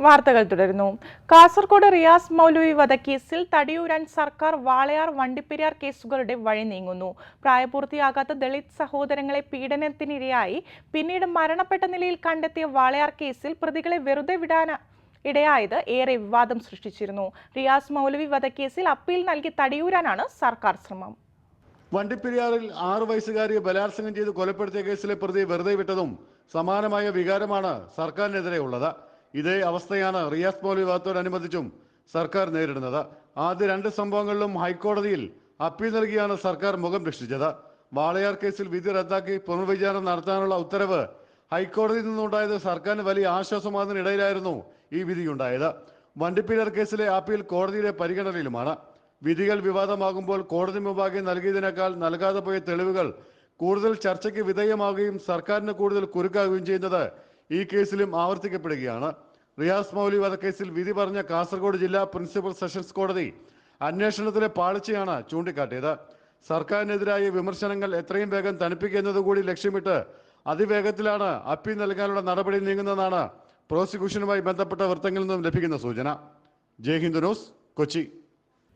വാർത്തകൾ തുടരുന്നു. കാസർഗോഡ് റിയാസ് മൗലവി വധക്കേസിൽ തടിയൂരാൻ സർക്കാർ വാളയാർ വണ്ടിപ്പെരിയാർ കേസുകളുടെ വഴി നീങ്ങുന്നു. പ്രായപൂർത്തിയാകാത്ത ദളിത് സഹോദരങ്ങളെ പീഡനത്തിനിരയായി. പിന്നീട് മരണപ്പെട്ട നിലയിൽ കണ്ടെത്തിയ വാളയാർ കേസിൽ പ്രതികളെ വെറുതെ വിടാൻ ഇടയായത് ഏറെ വിവാദം സൃഷ്ടിച്ചിരുന്നു. റിയാസ് മൗലവി വധക്കേസിൽ അപ്പീൽ നൽകി തടിയൂരാനാണ് സർക്കാർ ശ്രമം. വണ്ടിപ്പെരിയാറിൽ ആറു വയസ്സുകാരിയെ ബലാത്സംഗം ചെയ്ത് കൊലപ്പെടുത്തിയ കേസിലെ പ്രതി വെറുതെ വിട്ടതും സമാനമായ വികാരമാണ് സർക്കാരിനെതിരെ ഉള്ളത് ഇതേ അവസ്ഥയാണ് റിയാസ് മൗലവി വിവാദത്തോടനുബന്ധിച്ചും സർക്കാർ നേരിടുന്നത്. ആദ്യ രണ്ട് സംഭവങ്ങളിലും ഹൈക്കോടതിയിൽ അപ്പീൽ നൽകിയാണ് സർക്കാർ മുഖം രക്ഷിച്ചത്. വാളയാർ കേസിൽ വിധി റദ്ദാക്കി പുനർവിചാരണ നടത്താനുള്ള ഉത്തരവ് ഹൈക്കോടതിയിൽ നിന്നുണ്ടായത് സർക്കാരിന് വലിയ ആശ്വാസമാകുന്നതിനിടയിലായിരുന്നു ഈ വിധിയുണ്ടായത്. വണ്ടിപ്പീലർ കേസിലെ അപ്പീൽ കോടതിയുടെ പരിഗണനയിലുമാണ്. വിധികൾ വിവാദമാകുമ്പോൾ കോടതി മുമ്പാകെ നൽകിയതിനേക്കാൾ നൽകാതെ പോയ തെളിവുകൾ കൂടുതൽ ചർച്ചയ്ക്ക് വിധേയമാവുകയും സർക്കാരിന് കൂടുതൽ കുരുക്കാവുകയും ചെയ്യുന്നത് ഈ കേസിലും ആവർത്തിക്കപ്പെടുകയാണ്. റിയാസ് മൗലി വധക്കേസിൽ വിധി പറഞ്ഞ കാസർഗോഡ് ജില്ലാ പ്രിൻസിപ്പൽ സെഷൻസ് കോടതി അന്വേഷണത്തിലെ പാളിച്ചയാണ് ചൂണ്ടിക്കാട്ടിയത്. സർക്കാരിനെതിരായ വിമർശനങ്ങൾ എത്രയും വേഗം തണുപ്പിക്കുന്നതുകൂടി ലക്ഷ്യമിട്ട് അതിവേഗത്തിലാണ് അപ്പീൽ നൽകാനുള്ള നടപടി നീങ്ങുന്നതാണ് പ്രോസിക്യൂഷനുമായി ബന്ധപ്പെട്ട വൃത്തങ്ങളിൽ നിന്നും ലഭിക്കുന്ന സൂചന. ജയ് ഹിന്ദു ന്യൂസ് കൊച്ചി.